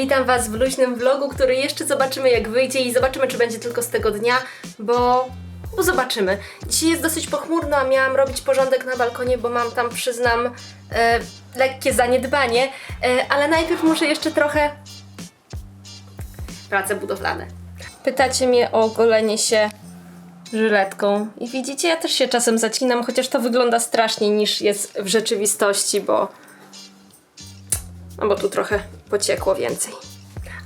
Witam Was w luźnym vlogu, który jeszcze zobaczymy jak wyjdzie i zobaczymy czy będzie tylko z tego dnia, bo... bo zobaczymy. Dzisiaj jest dosyć pochmurno, a miałam robić porządek na balkonie, bo mam tam, przyznam, e, lekkie zaniedbanie, e, ale najpierw muszę jeszcze trochę... prace budowlane. Pytacie mnie o golenie się żyletką. I widzicie, ja też się czasem zacinam, chociaż to wygląda straszniej niż jest w rzeczywistości, bo no bo tu trochę pociekło więcej.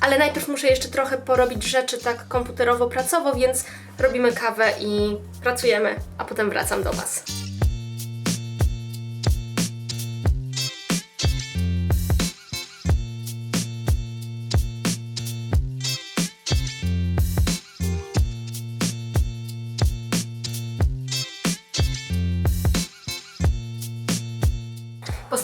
Ale najpierw muszę jeszcze trochę porobić rzeczy tak komputerowo-pracowo, więc robimy kawę i pracujemy, a potem wracam do Was.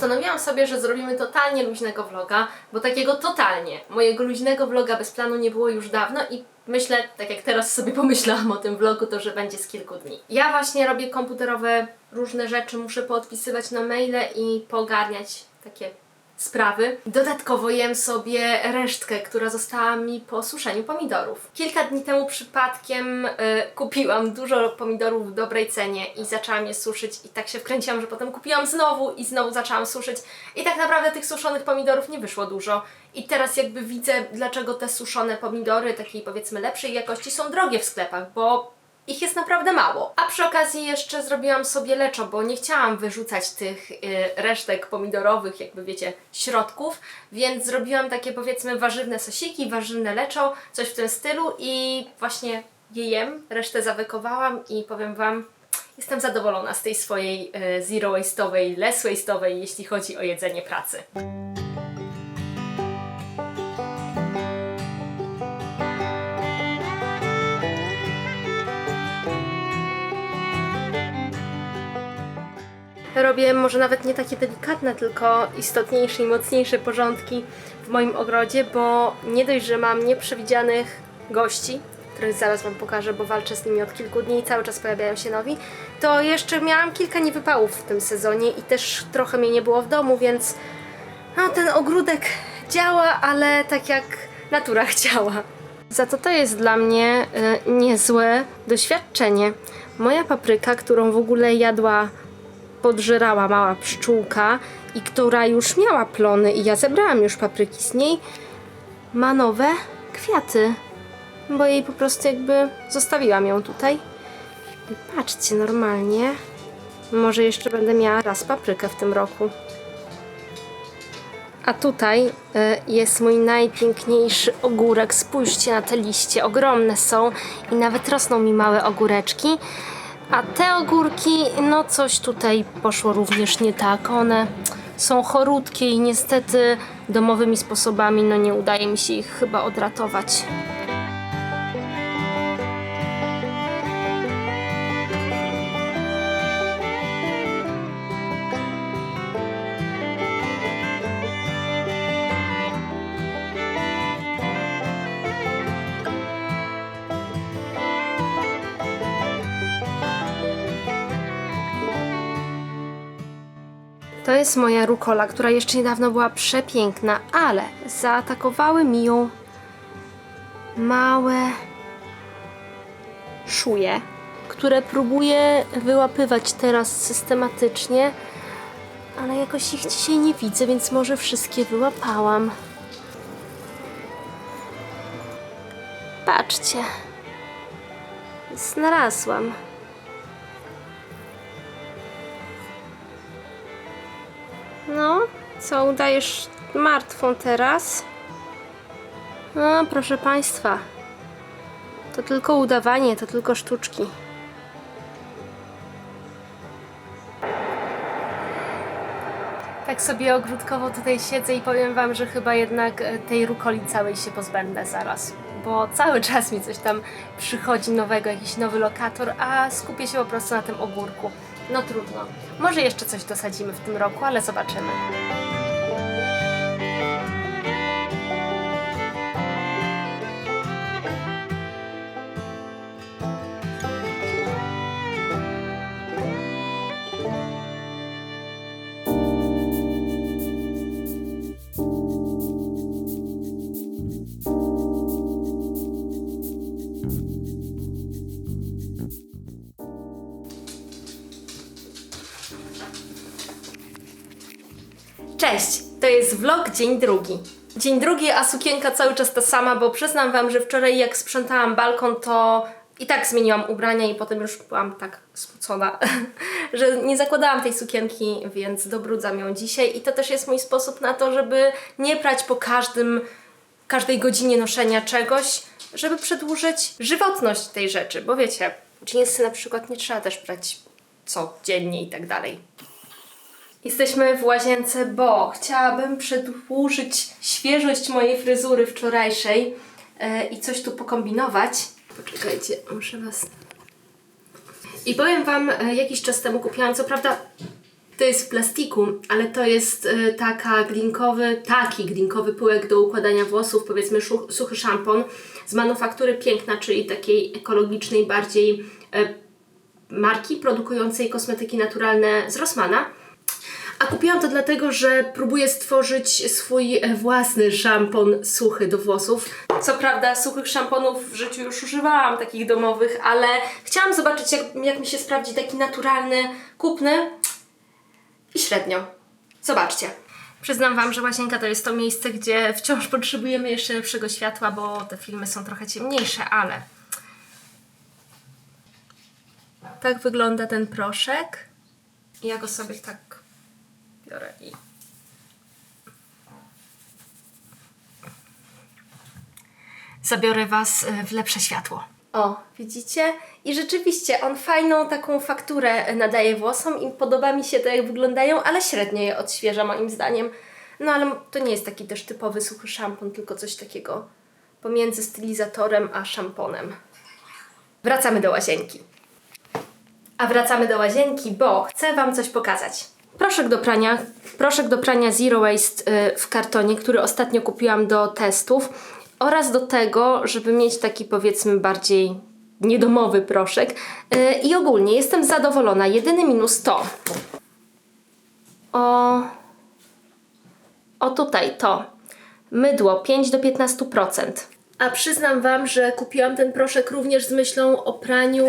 Postanowiłam sobie, że zrobimy totalnie luźnego vloga, bo takiego totalnie, mojego luźnego vloga bez planu nie było już dawno i myślę, tak jak teraz sobie pomyślałam o tym vlogu, to że będzie z kilku dni. Ja właśnie robię komputerowe różne rzeczy, muszę poodpisywać na maile i poogarniać takie sprawy. Dodatkowo jem sobie resztkę, która została mi po suszeniu pomidorów. Kilka dni temu przypadkiem y, kupiłam dużo pomidorów w dobrej cenie i zaczęłam je suszyć i tak się wkręciłam, że potem kupiłam znowu i znowu zaczęłam suszyć i tak naprawdę tych suszonych pomidorów nie wyszło dużo. I teraz jakby widzę, dlaczego te suszone pomidory, takiej powiedzmy lepszej jakości są drogie w sklepach, bo ich jest naprawdę mało. A przy okazji jeszcze zrobiłam sobie leczo, bo nie chciałam wyrzucać tych y, resztek pomidorowych, jakby wiecie, środków, więc zrobiłam takie powiedzmy warzywne sosiki, warzywne leczo, coś w tym stylu i właśnie je jem, resztę zawykowałam i powiem Wam, jestem zadowolona z tej swojej y, zero waste'owej, less waste'owej, jeśli chodzi o jedzenie pracy. Robię może nawet nie takie delikatne, tylko istotniejsze i mocniejsze porządki w moim ogrodzie, bo nie dość, że mam nieprzewidzianych gości, których zaraz Wam pokażę, bo walczę z nimi od kilku dni i cały czas pojawiają się nowi, to jeszcze miałam kilka niewypałów w tym sezonie i też trochę mnie nie było w domu, więc no, ten ogródek działa, ale tak jak natura chciała. Za to to jest dla mnie y, niezłe doświadczenie. Moja papryka, którą w ogóle jadła podżerała mała pszczółka i która już miała plony i ja zebrałam już papryki z niej, ma nowe kwiaty, bo jej po prostu jakby zostawiłam ją tutaj. I patrzcie, normalnie, może jeszcze będę miała raz paprykę w tym roku. A tutaj y, jest mój najpiękniejszy ogórek. Spójrzcie na te liście, ogromne są i nawet rosną mi małe ogóreczki. A te ogórki, no coś tutaj poszło również nie tak. One są chorutkie i niestety domowymi sposobami no nie udaje mi się ich chyba odratować. To jest moja rukola, która jeszcze niedawno była przepiękna, ale zaatakowały mi ją małe szuje, które próbuję wyłapywać teraz systematycznie, ale jakoś ich dzisiaj nie widzę, więc może wszystkie wyłapałam. Patrzcie. Znalazłam. No, co udajesz martwą teraz? No, proszę Państwa. To tylko udawanie, to tylko sztuczki. Tak sobie ogródkowo tutaj siedzę i powiem Wam, że chyba jednak e, tej rukoli całej się pozbędę zaraz. Bo cały czas mi coś tam przychodzi nowego, jakiś nowy lokator, a skupię się po prostu na tym ogórku. No trudno. Może jeszcze coś dosadzimy w tym roku, ale zobaczymy. Cześć! To jest vlog dzień drugi. Dzień drugi, a sukienka cały czas ta sama, bo przyznam Wam, że wczoraj jak sprzątałam balkon, to i tak zmieniłam ubrania i potem już byłam tak spocona, że nie zakładałam tej sukienki, więc dobrudzam ją dzisiaj i to też jest mój sposób na to, żeby nie prać po każdym, każdej godzinie noszenia czegoś, żeby przedłużyć żywotność tej rzeczy, bo wiecie, jeansy na przykład nie trzeba też prać codziennie i tak dalej. Jesteśmy w łazience, bo chciałabym przedłużyć świeżość mojej fryzury wczorajszej e, i coś tu pokombinować. Poczekajcie, muszę was. I powiem Wam, e, jakiś czas temu kupiłam, co prawda to jest w plastiku, ale to jest e, taka glinkowy, taki glinkowy pyłek do układania włosów, powiedzmy suchy szampon z manufaktury Piękna, czyli takiej ekologicznej bardziej marki produkującej kosmetyki naturalne z Rossmana. A kupiłam to dlatego, że próbuję stworzyć swój własny szampon suchy do włosów. Co prawda suchych szamponów w życiu już używałam, takich domowych, ale chciałam zobaczyć jak, jak mi się sprawdzi taki naturalny, kupny i średnio. Zobaczcie. Przyznam Wam, że łazienka to jest to miejsce, gdzie wciąż potrzebujemy jeszcze lepszego światła, bo te filmy są trochę ciemniejsze, ale tak wygląda ten proszek. Ja go sobie tak biorę i zabiorę Was e, w lepsze światło. O, widzicie? I rzeczywiście on fajną taką fakturę nadaje włosom i podoba mi się to, jak wyglądają, ale średnio je odświeża moim zdaniem. No ale to nie jest taki też typowy suchy szampon, tylko coś takiego pomiędzy stylizatorem a szamponem. Wracamy do łazienki. A wracamy do łazienki, bo chcę Wam coś pokazać. Proszek do prania, proszek do prania Zero Waste y, w kartonie, który ostatnio kupiłam do testów oraz do tego, żeby mieć taki powiedzmy bardziej niedomowy proszek. Y, I ogólnie jestem zadowolona. Jedyny minus to o, o tutaj to mydło 5 do 15%. A przyznam Wam, że kupiłam ten proszek również z myślą o praniu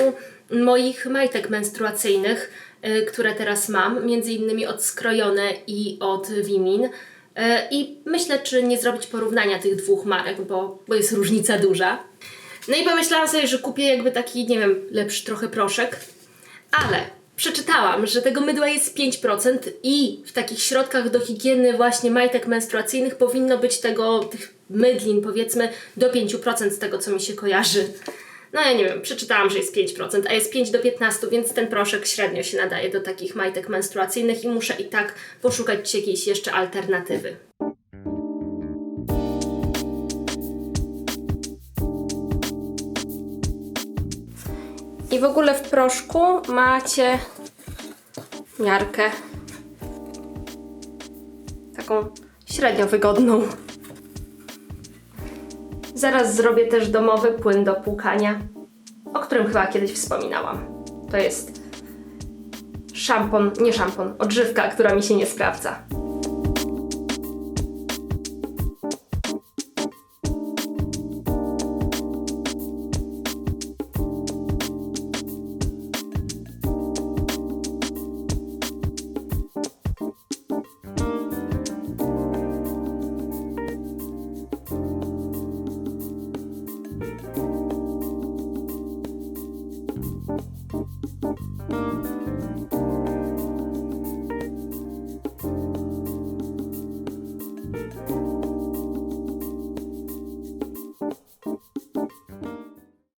moich majtek menstruacyjnych, które teraz mam, między innymi od Skrojone i od Vimin. Y, I myślę, czy nie zrobić porównania tych dwóch marek, bo, bo jest różnica duża. No i pomyślałam sobie, że kupię jakby taki, nie wiem, lepszy trochę proszek, ale przeczytałam, że tego mydła jest 5% i w takich środkach do higieny właśnie majtek menstruacyjnych powinno być tego, tych mydlin powiedzmy do 5% z tego, co mi się kojarzy. No ja nie wiem, przeczytałam, że jest 5%, a jest 5 do 15, więc ten proszek średnio się nadaje do takich majtek menstruacyjnych i muszę i tak poszukać jakiejś jeszcze alternatywy. I w ogóle w proszku macie miarkę. Taką średnio wygodną. Zaraz zrobię też domowy płyn do płukania, o którym chyba kiedyś wspominałam. To jest szampon, nie szampon, odżywka, która mi się nie sprawdza.